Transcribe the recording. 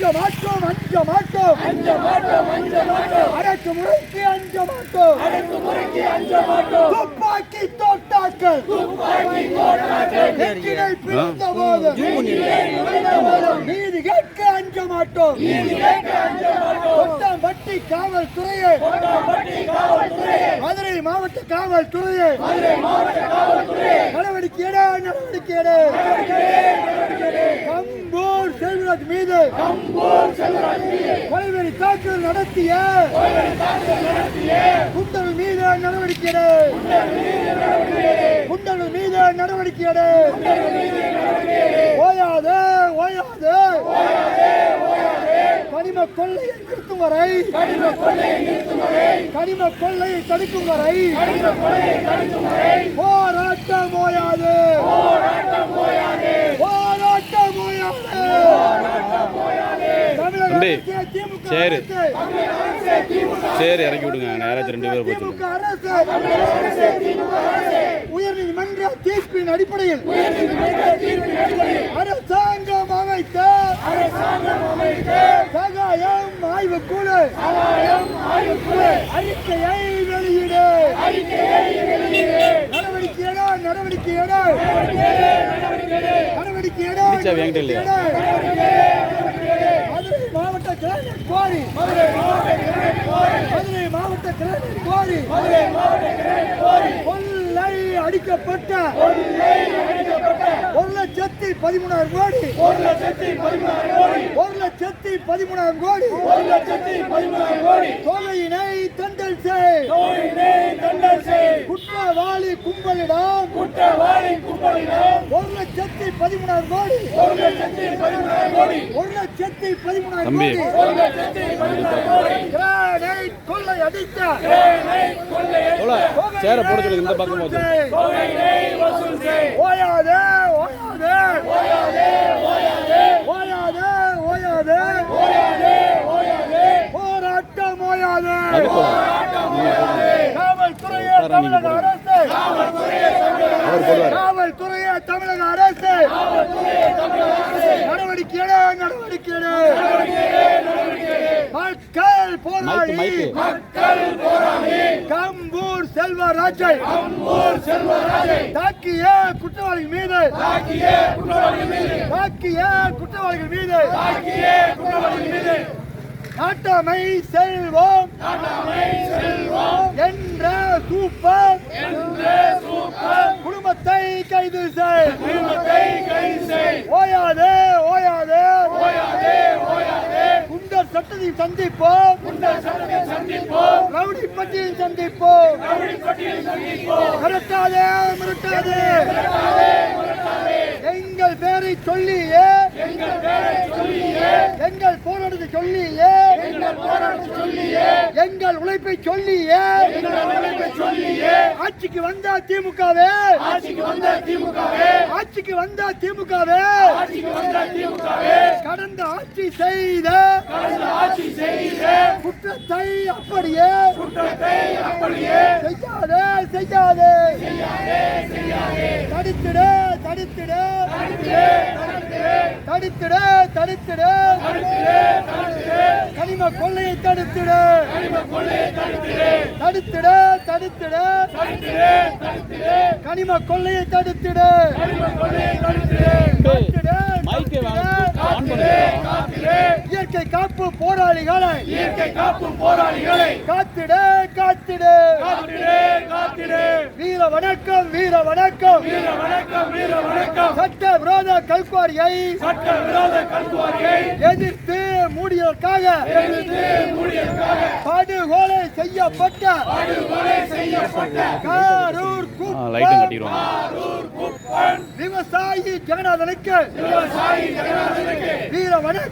அஞ்ச மாட்டோம் அஞ்ச மாட்டோம் அஞ்ச மாட்டோம் அஞ்ச மாட்டோம் அடக்கு முறைக்கு அஞ்ச மாட்டோம் அடக்கு முறைக்கு அஞ்ச மாட்டோம் துப்பாக்கி தோட்டாக்கள். துப்பாக்கி தோட்டாக்கள் நெற்றினை பிரிந்த போது நீதி கேட்க அஞ்ச மாட்டோம் நீதி கேட்க அஞ்ச மாட்டோம் கொட்டாம்பட்டி காவல்துறையே கொட்டாம்பட்டி காவல்துறையே மதுரை மாவட்ட காவல்துறையே. மதுரை மாவட்ட காவல்துறையே நடவடிக்கை எடு நடவடிக்கை எடு கம்பூர் செல்வராஜ் மீது கொலைவெறி தாக்குதல் நடத்திய குண்டல் மீது நடவடிக்கை எடு குண்டல் மீது நடவடிக்கை எடு ஓயாது ஓயாது. கனிம கொள்ளையை நிறுத்தும் வரை கனிம கொள்ளையை வரை கனிம கொள்ளையை தடுக்கும் வரை போராட்டம் ஓயாது போராட்டம் ஓயாது போராட்டம் ஓயாது சரி. அரசே, சரி இறக்கி விடுங்க. நேராச்சும் ரெண்டு பேர் போச்சு திமுக அரசு உயர்நீதிமன்ற தீர்ப்பின் அடிப்படையில் அரசாங்கம் அமைத்த சகாயம் ஆய்வுக்குழு அறிக்கையை வெளியிடு. நடவடிக்கை எடு நடவடிக்கை எடு நடவடிக்கை எடு? மதுரை மாவட்ட கிளைஞர் கோரி மதுரை மாவட்ட கிளைஞர் கோரி மதுரை மாவட்ட கிளைஞர் கோரி மதுரை மாவட்ட கிளைஞர் கோரி கொள்ளை அடிக்கப்பட்ட கொள்ளை அடிக்கப்பட்ட ஒரு லட்சத்தி பதிமூணாயிரம் கோடி ஒரு லட்சத்தி பதிமூணாயிரம் கோடி ஒரு லட்சத்தி பதிமூணாயிரம் கோடி ஒரு லட்சத்தி பதிமூணாயிரம் கோடி தொகையினை தண்டல் செய் தொகையினை தண்டல் செய் குற்றவாளி கும்பலிடம். குற்றவாளி கும்பலிடம். ஒரு லட்சத்தி பதிமூணாயிரம் கோடி. ஒரு லட்சத்தி பதிமூணாயிரம் கோடி. ஒரு லட்சத்தி பதிமூணாயிரம் தம்பி. கோடி. ஒரு லட்சத்தி பதிமூணாயிரம் கோடி. கிரானைட் கொள்ளை அடித்த. கிரானைட் கொள்ளை எவ்வளோ சேரை போட சொல்லுங்க இந்த பக்கம் போச்சு ஓயாதே ஓயாதே. ஓயாதே ஓயாதே. ஓயாதே ஓயாதே. ஓயாதே போராட்டம் ஓயாதே. அதுக்கு காவல்துறையே தமிழக. அரசு அவர் போடுவார் காவல்துறையே தமிழக அரசு. நடவடிக்கை நடவடிக்கை மக்கள் போராளி மைக்கு. மக்கள் போராளி கம்பூர் செல்வராஜை கம்பூர் செல்வராஜை. தாக்கிய குற்றவாளிகள் மீது தாக்கிய குற்றவாளிகள் மீது. தாக்கிய குற்றவாளிகள் மீது. தாக்கிய குற்றவாளிகள் மீது. நாட்டாமை செல்வோம். நாட்டாமை செல்வோம். சூப்பர் சூப்பர் குடும்பத்தை கைது செய். குடும்பத்தை கைது செய். ஓயாதே ஓயாதே. ஓயாதே ஓயாதே. குண்டர் சட்டத்தை சந்திப்போம். குண்டர் சட்டத்தை சந்திப்போம். ரவுடி பட்டியல் சந்திப்போம். ரவுடி பட்டியல் சந்திப்போம். மிரட்டாதே மிரட்டாதே. எங்கள் பேரை சொல்லியே. எங்கள் பேரை சொல்லியே. எங்கள் போராட்டத்தை சொல்லியே. எங்கள் போராட்டத்தை சொல்லியே. எங்கள் உழைப்பை சொல்லியே. உழைப்பை சொல்லியே ஆட்சிக்கு வந்தா திமுகவே. ஆட்சிக்கு வந்தா திமுகவே. ஆட்சிக்கு வந்தா திமுகவே ஆட்சிக்கு வந்தா திமுகவே கடந்த ஆட்சி செய்த கடந்த ஆட்சி செய்த குற்றத்தை அப்படியே. குற்றத்தை அப்படியே செய்யாதே செய்யாதே. தடுத்திடு தடுத்திடு தடுத்திடு. தடுத்திடு கனிம கொள்ளையை தடுத்திடு. தடுத்திடு தடுத்திடு. கனிம கொள்ளையை தடுத்திடு தடுத்திடு, மைக்கை தடுத்திடு. ஆன் பண்ணுங்க இயற்கை காப்பு போராளிகளை இயற்கை காக்கும் போராளிகளை காத்திடு காத்திடு. காத்திடு காத்திடு. வீர வணக்கம் வீர வணக்கம். வீர வணக்கம் வீர வணக்கம். சட்ட விரோத கல்குவாரியை சட்ட விரோத கல்குவாரியை எதிர்த்து மூடியதற்காக எதிர்த்து மூடியதற்காக படுகொலை செய்யப்பட்ட படுகொலை செய்யப்பட்ட காரூர் லைட்டும் கட்டிடுவாங்க. விவசாயி ஜெகநாதனுக்கு விவசாயி ஜெகநாதனுக்கு வீர வணக்கம்.